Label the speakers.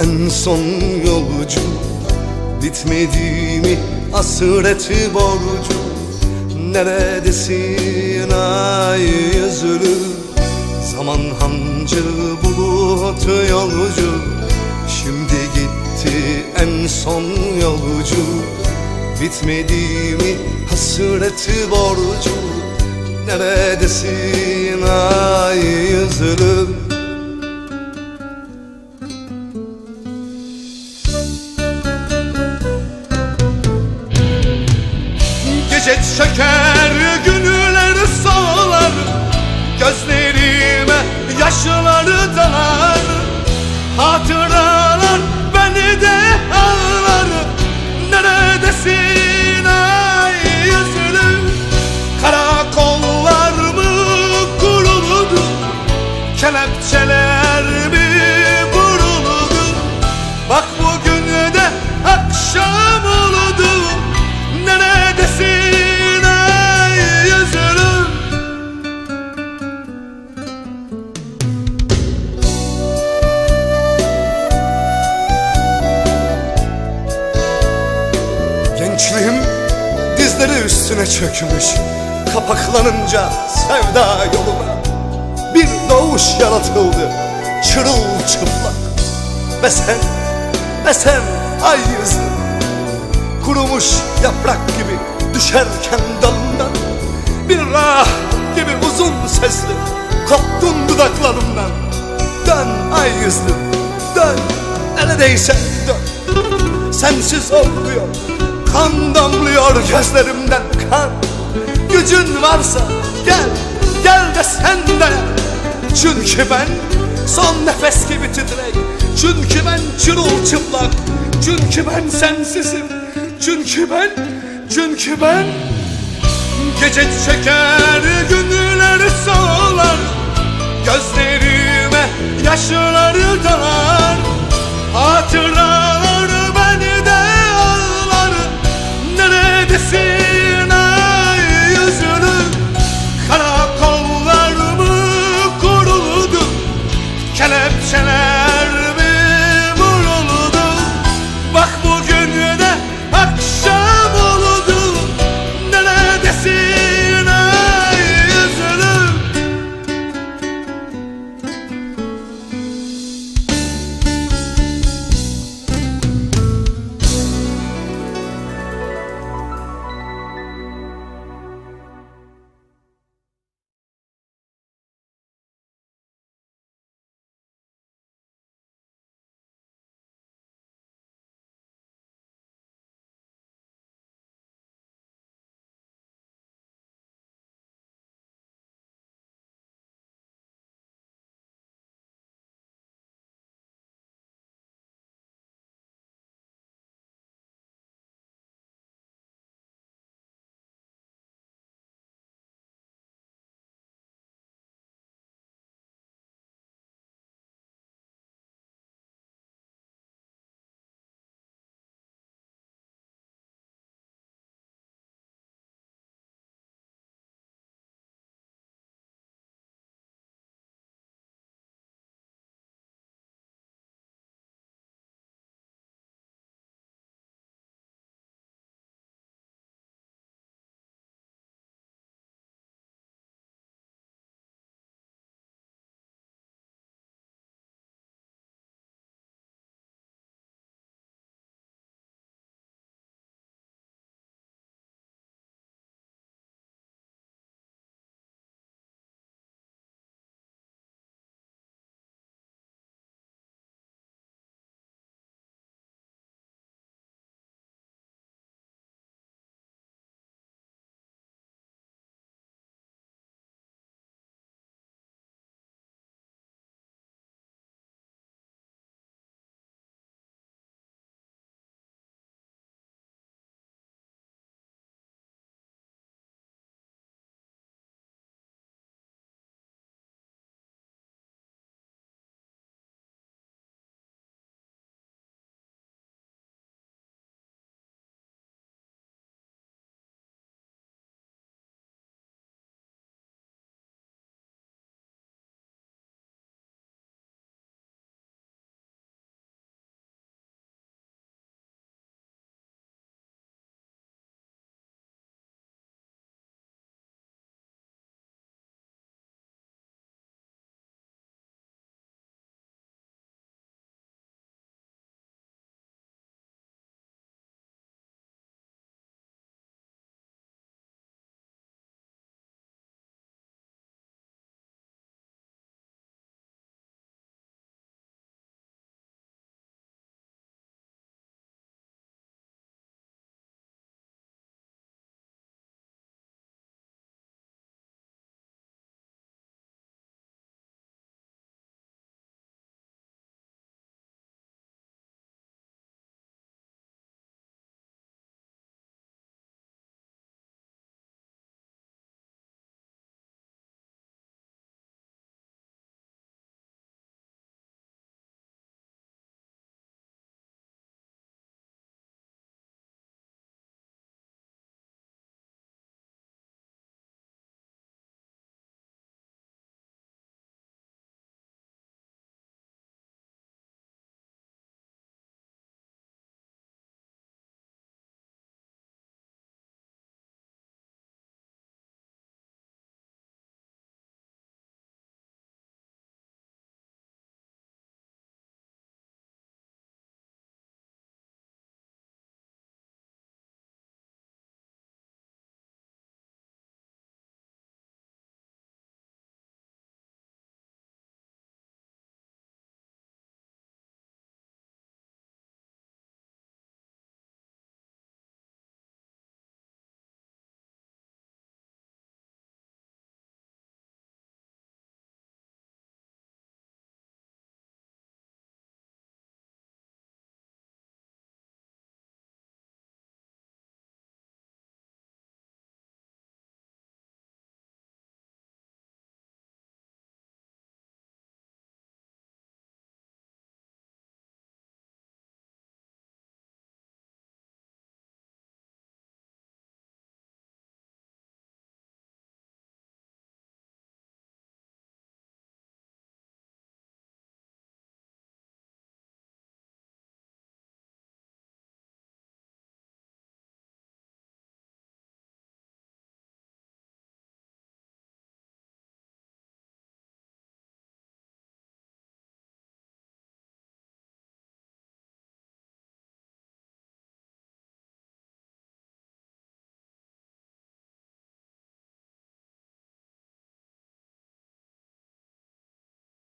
Speaker 1: en son yolcu. Bitmedi mi hasreti borcu? Neredesin ay yüzlü? Zaman hancı bulut yolcu. Şimdi gitti en son yolcu. Bitmedi mi hasreti borcu? Neredesin ay yüzlü Gece çeker günler sağlar Gözlerime yaşları dalar. Hatıralar çökmüş Kapaklanınca sevda yoluna. Bir doğuş yaratıldı çırılçıplak. Ve sen, ve sen ay yüzlü Kurumuş yaprak gibi düşerken dalından Bir rah gibi uzun sesli koptun dudaklarımdan. Dön ay yüzlü dön neredeyse dön. Sensiz olmuyor Kan damlıyor gözlerimden kan. Gücün varsa gel Gel de sen de Çünkü ben son nefes gibi titrek. Çünkü ben çırılçıplak. Çünkü ben sensizim. Çünkü ben Çünkü ben Gece çeker günler solar. Gözlerime yaşları dalar Santa